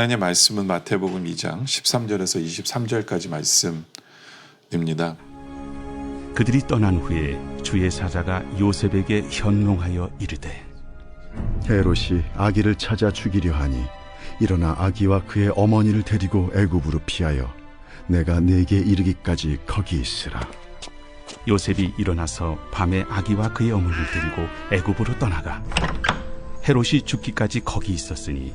하나님의 말씀은 마태복음 2장 13절에서 23절까지 말씀입니다. 그들이 떠난 후에 주의 사자가 요셉에게 현몽하여 이르되 헤롯이 아기를 찾아 죽이려 하니 일어나 아기와 그의 어머니를 데리고 애굽으로 피하여 내가 내게 이르기까지 거기 있으라 요셉이 일어나서 밤에 아기와 그의 어머니를 데리고 애굽으로 떠나가 헤롯이 죽기까지 거기 있었으니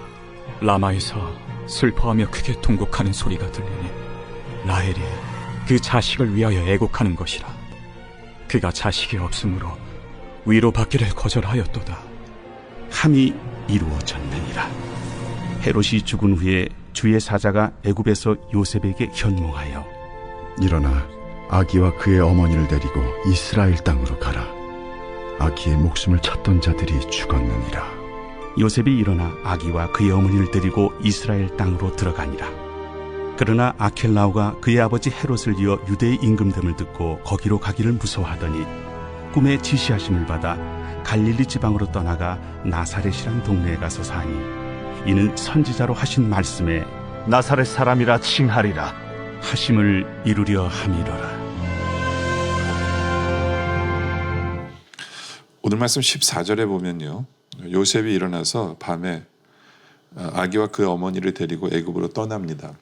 라마에서 슬퍼하며 크게 통곡하는 소리가 들리니 라헬이 그 자식을 위하여 애곡하는 것이라 그가 자식이 없으므로 위로받기를 거절하였도다. 함이 이루어졌느니라. 헤롯이 죽은 후에 주의 사자가 애굽에서 요셉에게 현몽하여 일어나 아기와 그의 어머니를 데리고 이스라엘 땅으로 가라. 아기의 목숨을 찾던 자들이 죽었느니라 요셉이 일어나 아기와 그의 어머니를 데리고 이스라엘 땅으로 들어가니라. 그러나 아켈라오가 그의 아버지 헤롯을 이어 유대의 임금됨을 듣고 거기로 가기를 무서워하더니 꿈에 지시하심을 받아 갈릴리 지방으로 떠나가 나사렛이란 동네에 가서 사니 이는 선지자로 하신 말씀에 나사렛 사람이라 칭하리라. 하심을 이루려 함이로라. 오늘 말씀 14절에 보면요. 요셉이 일어나서 밤에 아기와 그 어머니를 데리고 애굽으로 떠납니다.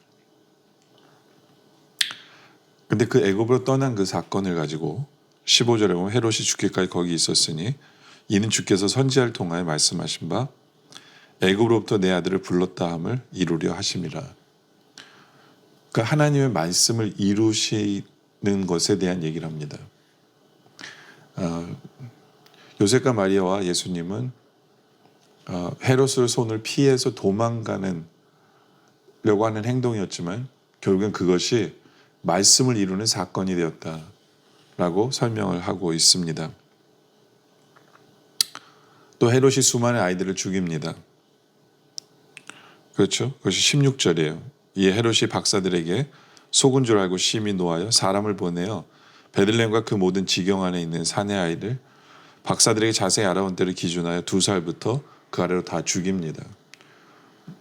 근데 그 애굽으로 떠난 그 사건을 가지고 15절에 보면 헤롯이 죽기까지 거기 있었으니 이는 주께서 선지자를 통하여 말씀하신 바 애굽으로부터 내 아들을 불렀다 함을 이루려 하심이라. 그 하나님의 말씀을 이루시는 것에 대한 얘기를 합니다. 어, 요셉과 마리아와 예수님은 어, 헤롯을 손을 피해서 도망가는 려고 하는 행동이었지만 결국엔 그것이 말씀을 이루는 사건이 되었다라고 설명을 하고 있습니다. 또 헤롯이 수많은 아이들을 죽입니다. 그렇죠? 그것이 16절이에요. 이에 헤롯이 박사들에게 속은 줄 알고 심히 노하여 사람을 보내어 베들레헴과 그 모든 지경 안에 있는 사내 아이를 박사들에게 자세히 알아본 때를 기준하여 두 살부터 그 아래로 다 죽입니다.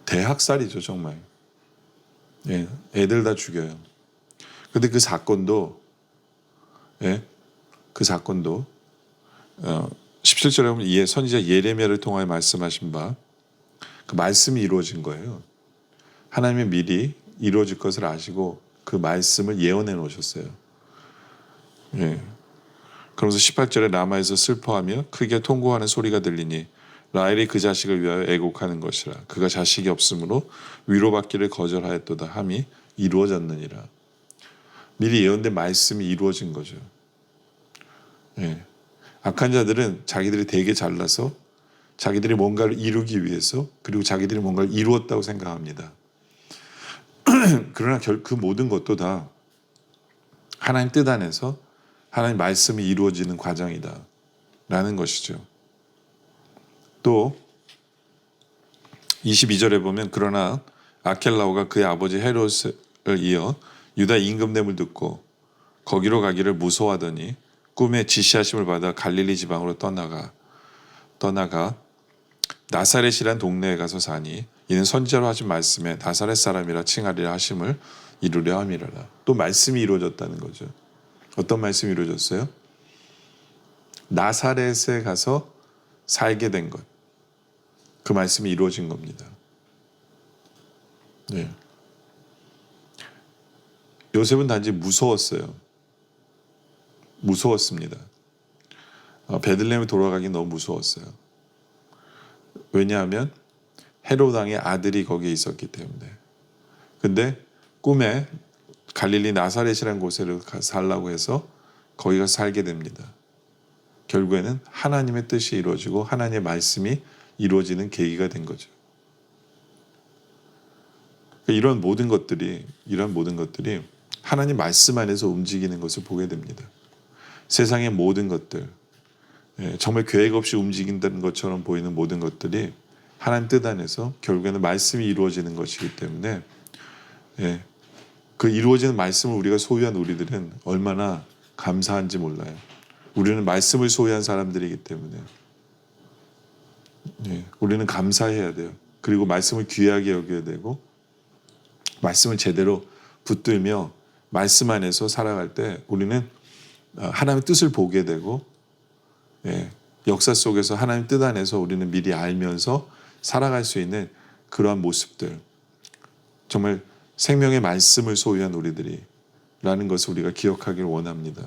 대학살이죠, 정말. 예, 애들 다 죽여요. 근데 그 사건도, 예, 그 사건도, 어, 17절에 보면 이에 선지자 예레미야를 통하여 말씀하신 바, 그 말씀이 이루어진 거예요. 하나님의 미리 이루어질 것을 아시고 그 말씀을 예언해 놓으셨어요. 예. 그러면서 18절에 라마에서 슬퍼하며 크게 통고하는 소리가 들리니 라헬이 그 자식을 위하여 애곡하는 것이라 그가 자식이 없으므로 위로받기를 거절하였도다 함이 이루어졌느니라 미리 예언된 말씀이 이루어진 거죠. 예. 악한 자들은 자기들이 되게 잘나서 자기들이 뭔가를 이루기 위해서 그리고 자기들이 뭔가를 이루었다고 생각합니다. 그러나 결, 그 모든 것도 다 하나님 뜻 안에서 하나님 말씀이 이루어지는 과정이다. 라는 것이죠. 또 22절에 보면 그러나 아켈라오가 그의 아버지 헤롯을 이어 유다 임금됨을 듣고 거기로 가기를 무서워하더니 꿈에 지시하심을 받아 갈릴리 지방으로 떠나가 떠나가 나사렛이란 동네에 가서 사니 이는 선지자로 하신 말씀에 나사렛 사람이라 칭하리라 하심을 이루려 함이라라. 또 말씀이 이루어졌다는 거죠. 어떤 말씀이 이루어졌어요? 나사렛에 가서 살게 된 것. 그 말씀이 이루어진 겁니다. 네. 요셉은 단지 무서웠어요. 무서웠습니다. 어, 베들레헴에 돌아가기 너무 무서웠어요. 왜냐하면 헤롯 왕의 아들이 거기에 있었기 때문에. 근데 꿈에 갈릴리 나사렛이라는 곳에 살라고 해서 거기 가서 살게 됩니다. 결국에는 하나님의 뜻이 이루어지고 하나님의 말씀이 이루어지는 계기가 된 거죠. 그러니까 이런 모든 것들이 이런 모든 것들이 하나님 말씀 안에서 움직이는 것을 보게 됩니다. 세상의 모든 것들 예, 정말 계획 없이 움직인다는 것처럼 보이는 모든 것들이 하나님 뜻 안에서 결국에는 말씀이 이루어지는 것이기 때문에 예, 그 이루어지는 말씀을 우리가 소유한 우리들은 얼마나 감사한지 몰라요. 우리는 말씀을 소유한 사람들이기 때문에 예, 우리는 감사해야 돼요. 그리고 말씀을 귀하게 여겨야 되고 말씀을 제대로 붙들며 말씀 안에서 살아갈 때 우리는 어, 하나님의 뜻을 보게 되고 예, 역사 속에서 하나님 뜻 안에서 우리는 미리 알면서 살아갈 수 있는 그러한 모습들 정말 생명의 말씀을 소유한 우리들이라는 것을 우리가 기억하길 원합니다.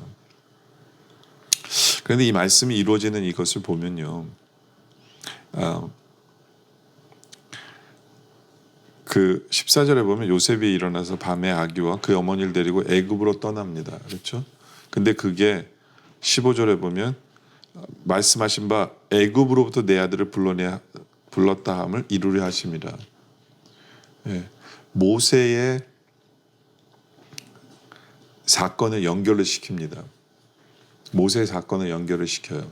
그런데 이 말씀이 이루어지는 이것을 보면요, 아, 그 14절에 보면 요셉이 일어나서 밤에 아기와 그 어머니를 데리고 애굽으로 떠납니다. 그렇죠? 근데 그게 15절에 보면 말씀하신 바 애굽으로부터 내 아들을 불러내 불렀다 함을 이루려 하심이라. 예. 모세의 사건을 연결을 시킵니다. 모세의 사건을 연결을 시켜요.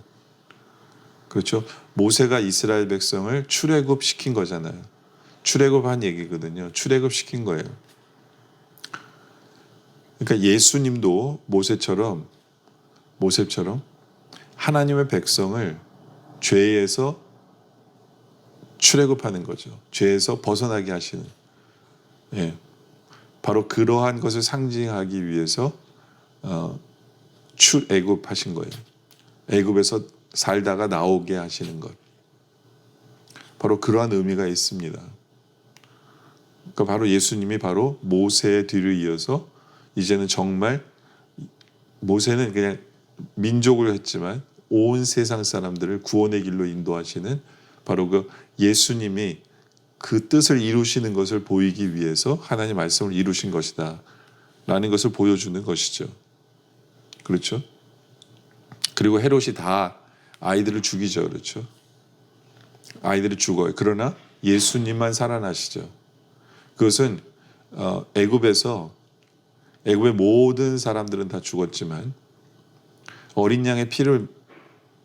그렇죠? 모세가 이스라엘 백성을 출애굽 시킨 거잖아요. 출애굽한 얘기거든요. 출애굽 시킨 거예요. 그러니까 예수님도 모세처럼 모세처럼 하나님의 백성을 죄에서 출애굽하는 거죠. 죄에서 벗어나게 하시는. 예. 바로 그러한 것을 상징하기 위해서 어, 출애굽하신 거예요. 애굽에서 살다가 나오게 하시는 것. 바로 그러한 의미가 있습니다. 그러니까 바로 예수님이 바로 모세의 뒤를 이어서 이제는 정말 모세는 그냥 민족을 했지만 온 세상 사람들을 구원의 길로 인도하시는 바로 그 예수님이 그 뜻을 이루시는 것을 보이기 위해서 하나님 말씀을 이루신 것이다. 라는 것을 보여주는 것이죠. 그렇죠? 그리고 헤롯이 다 아이들을 죽이죠. 그렇죠? 아이들을 죽어요. 그러나 예수님만 살아나시죠. 그것은 어, 애굽에서 애굽의 모든 사람들은 다 죽었지만 어린 양의 피를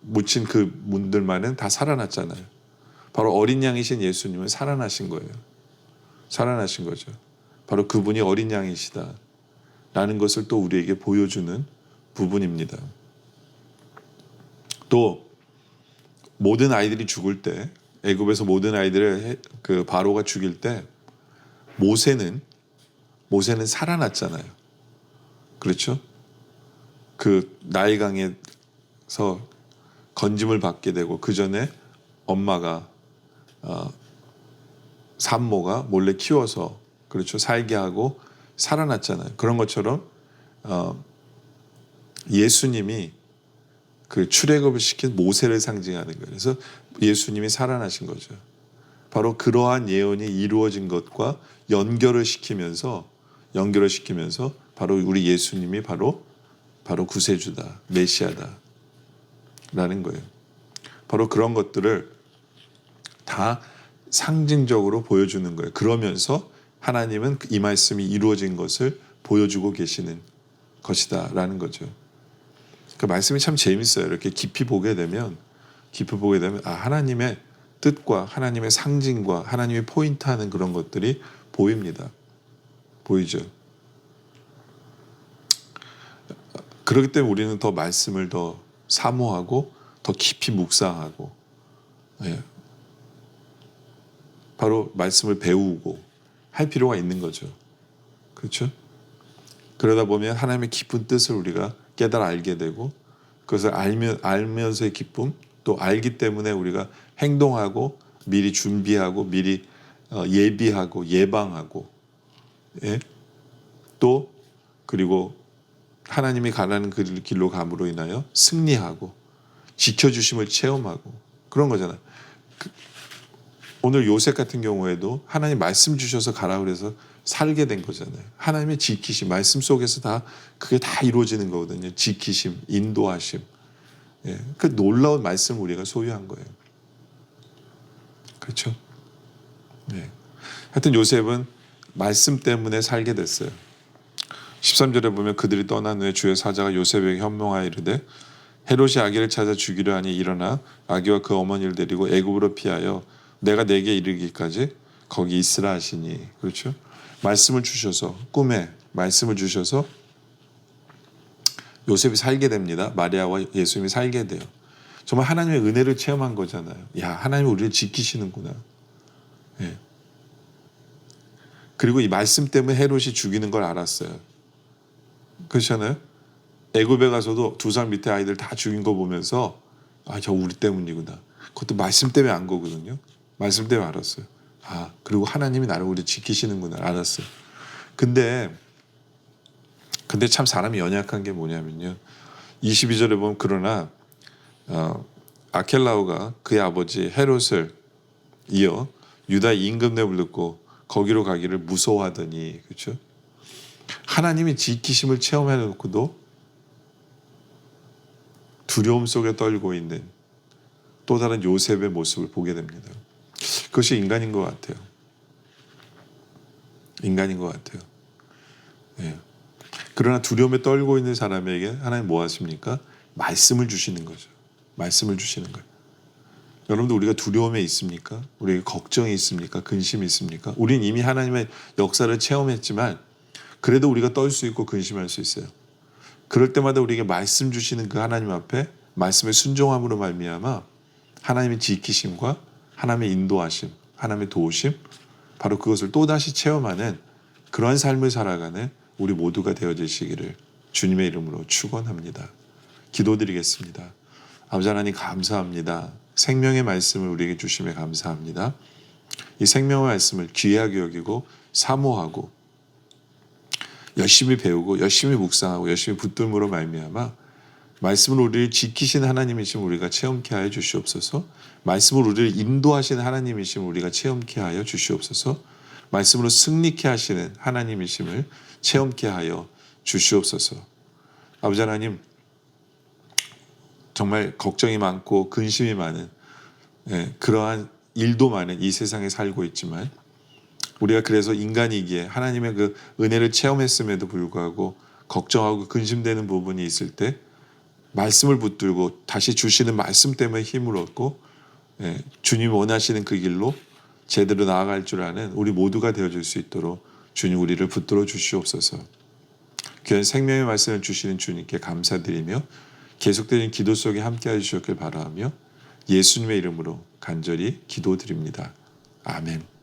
묻힌 그 분들만은 다 살아났잖아요. 바로 어린 양이신 예수님은 살아나신 거예요. 살아나신 거죠. 바로 그분이 어린 양이시다. 라는 것을 또 우리에게 보여주는 부분입니다. 또 모든 아이들이 죽을 때 애굽에서 모든 아이들을 해- 그 바로가 죽일 때 모세는 모세는 살아났잖아요. 그렇죠? 그 나일강에서 건짐을 받게 되고 그 전에 엄마가 어, 산모가 몰래 키워서 그렇죠 살게 하고 살아났잖아요. 그런 것처럼 어, 예수님이 그 출애굽을 시킨 모세를 상징하는 거예요. 그래서 예수님이 살아나신 거죠. 바로 그러한 예언이 이루어진 것과 연결을 시키면서 연결을 시키면서 바로 우리 예수님이 바로 바로 구세주다, 메시아다라는 거예요. 바로 그런 것들을 다 상징적으로 보여주는 거예요. 그러면서 하나님은 이 말씀이 이루어진 것을 보여주고 계시는 것이다라는 거죠. 그 말씀이 참 재밌어요. 이렇게 깊이 보게 되면 깊이 보게 되면 아 하나님의 뜻과 하나님의 상징과 하나님의 포인트하는 그런 것들이 보입니다. 보이죠. 그렇기 때문에 우리는 더 말씀을 더 사모하고 더 깊이 묵상하고 예. 바로 말씀을 배우고 할 필요가 있는 거죠. 그렇죠? 그러다 보면 하나님의 깊은 뜻을 우리가 깨달아 알게 되고 그것을 알면 알면서의 기쁨 또 알기 때문에 우리가 행동하고 미리 준비하고 미리 어, 예비하고 예방하고 예? 또 그리고 하나님이 가라는 그 길로 감으로 인하여 승리하고 지켜주심을 체험하고 그런 거잖아요. 그- 오늘 요셉 같은 경우에도 하나님 말씀 주셔서 가라 그래서 살게 된 거잖아요. 하나님의 지키심, 말씀 속에서 다 그게 다 이루어지는 거거든요. 지키심, 인도하심. 예, 그 놀라운 말씀 우리가 소유한 거예요. 그렇죠? 네. 하여튼 요셉은 말씀 때문에 살게 됐어요. 13절에 보면 그들이 떠난 후에 주의 사자가 요셉에게 현명하여 이르되 헤롯이 아기를 찾아 죽이려 하니 일어나 아기와 그 어머니를 데리고 애굽으로 피하여 내가 내게 이르기까지 거기 있으라 하시니 그렇죠? 말씀을 주셔서 꿈에 말씀을 주셔서 요셉이 살게 됩니다. 마리아와 예수님이 살게 돼요. 정말 하나님의 은혜를 체험한 거잖아요. 야 하나님이 우리를 지키시는구나. 예. 그리고 이 말씀 때문에 헤롯이 죽이는 걸 알았어요. 그렇잖아요. 애굽에 가서도 두 살 밑에 아이들 다 죽인 거 보면서 아 저 우리 때문이구나. 그것도 말씀 때문에 안 거거든요. 말씀 때문에 알았어요. 아 그리고 하나님이 나를 우리 지키시는구나 알았어요. 근데 근데 참 사람이 연약한 게 뭐냐면요. 22절에 보면 그러나 어, 아켈라오가 그의 아버지 헤롯을 이어 유다 임금neb을 듣고 거기로 가기를 무서워하더니 그렇죠? 하나님이 지키심을 체험해 놓고도 두려움 속에 떨고 있는 또 다른 요셉의 모습을 보게 됩니다. 그것이 인간인 것 같아요. 인간인 것 같아요. 예. 그러나 두려움에 떨고 있는 사람에게 하나님 뭐 하십니까? 말씀을 주시는 거죠. 말씀을 주시는 거예요. 여러분들 우리가 두려움에 있습니까? 우리가 걱정이 있습니까? 근심이 있습니까? 우린 이미 하나님의 역사를 체험했지만 그래도 우리가 떨 수 있고 근심할 수 있어요. 그럴 때마다 우리에게 말씀 주시는 그 하나님 앞에 말씀의 순종함으로 말미암아 하나님의 지키심과 하나님의 인도하심, 하나님의 도우심, 바로 그것을 또 다시 체험하는 그러한 삶을 살아가는 우리 모두가 되어지시기를 주님의 이름으로 축원합니다. 기도드리겠습니다. 아버지 하나님 감사합니다. 생명의 말씀을 우리에게 주심에 감사합니다. 이 생명의 말씀을 귀하게 여기고 사모하고 열심히 배우고 열심히 묵상하고 열심히 붙들므로 말미암아 말씀을 우리를 지키신 하나님이심 우리가 체험케 하여 주시옵소서. 말씀을 우리를 인도하시는 하나님이심 우리가 체험케 하여 주시옵소서. 말씀으로 승리케 하시는 하나님이심을 체험케 하여 주시옵소서. 아버지 하나님 정말 걱정이 많고 근심이 많은 예, 그러한 일도 많은 이 세상에 살고 있지만 우리가 그래서 인간이기에 하나님의 그 은혜를 체험했음에도 불구하고 걱정하고 근심되는 부분이 있을 때 말씀을 붙들고 다시 주시는 말씀 때문에 힘을 얻고 예, 주님 원하시는 그 길로 제대로 나아갈 줄 아는 우리 모두가 되어줄 수 있도록 주님 우리를 붙들어 주시옵소서. 귀한 생명의 말씀을 주시는 주님께 감사드리며 계속되는 기도 속에 함께해 주셨길 바라며 예수님의 이름으로 간절히 기도드립니다. 아멘.